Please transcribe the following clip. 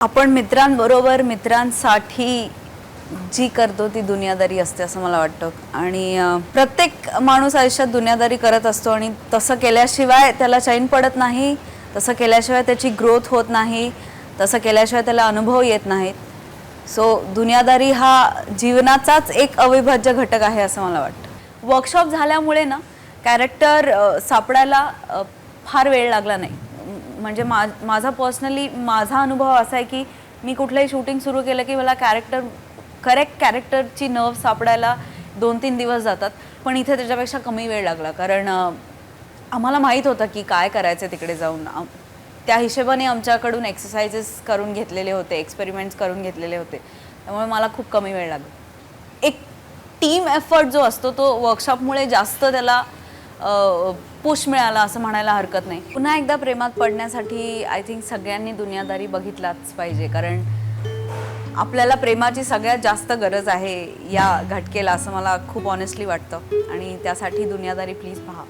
आपण मित्रांबरोबर मित्रांसाठी जी करतो ती दुनियादारी असते असं मला वाटतं. आणि प्रत्येक माणूस आयुष्यात दुनियादारी करत असतो आणि तसं केल्याशिवाय त्याला चैन पडत नाही तसं केल्याशिवाय त्याची ग्रोथ होत नाही तसं केल्याशिवाय त्याला अनुभव येत नाहीत. सो दुनियादारी हा जीवनाचाच एक अविभाज्य घटक आहे असं मला वाटतं. वर्कशॉप झाल्यामुळे ना कॅरेक्टर सापडायला फार वेळ लागला नाही. म्हणजे मा माझा पर्सनली माझा अनुभव असा आहे की मी कुठलंही शूटिंग सुरू केलं की मला कॅरेक्टर करेक्ट कॅरेक्टरची नर्व सापडायला दोन तीन दिवस जातात. पण इथे त्याच्यापेक्षा कमी वेळ लागला. कारण आम्हाला माहीत होतं की काय करायचं तिकडे जाऊन. त्या हिशेबाने आमच्याकडून एक्सरसाइजेस करून घेतलेले होते एक्सपेरिमेंट्स करून घेतलेले होते. त्यामुळे मला खूप कमी वेळ लागला. एक टीम एफर्ट जो असतो तो वर्कशॉपमुळे जास्त त्याला पुश मिळाला असं म्हणायला हरकत नाही. पुन्हा एकदा प्रेमात पडण्यासाठी आय थिंक सगळ्यांनी दुनियादारी बघितलाच पाहिजे. कारण आपल्याला प्रेमाची सगळ्यात जास्त गरज आहे या घटकेला असं मला खूप ऑनेस्टली वाटतं. आणि त्यासाठी दुनियादारी प्लीज पहा.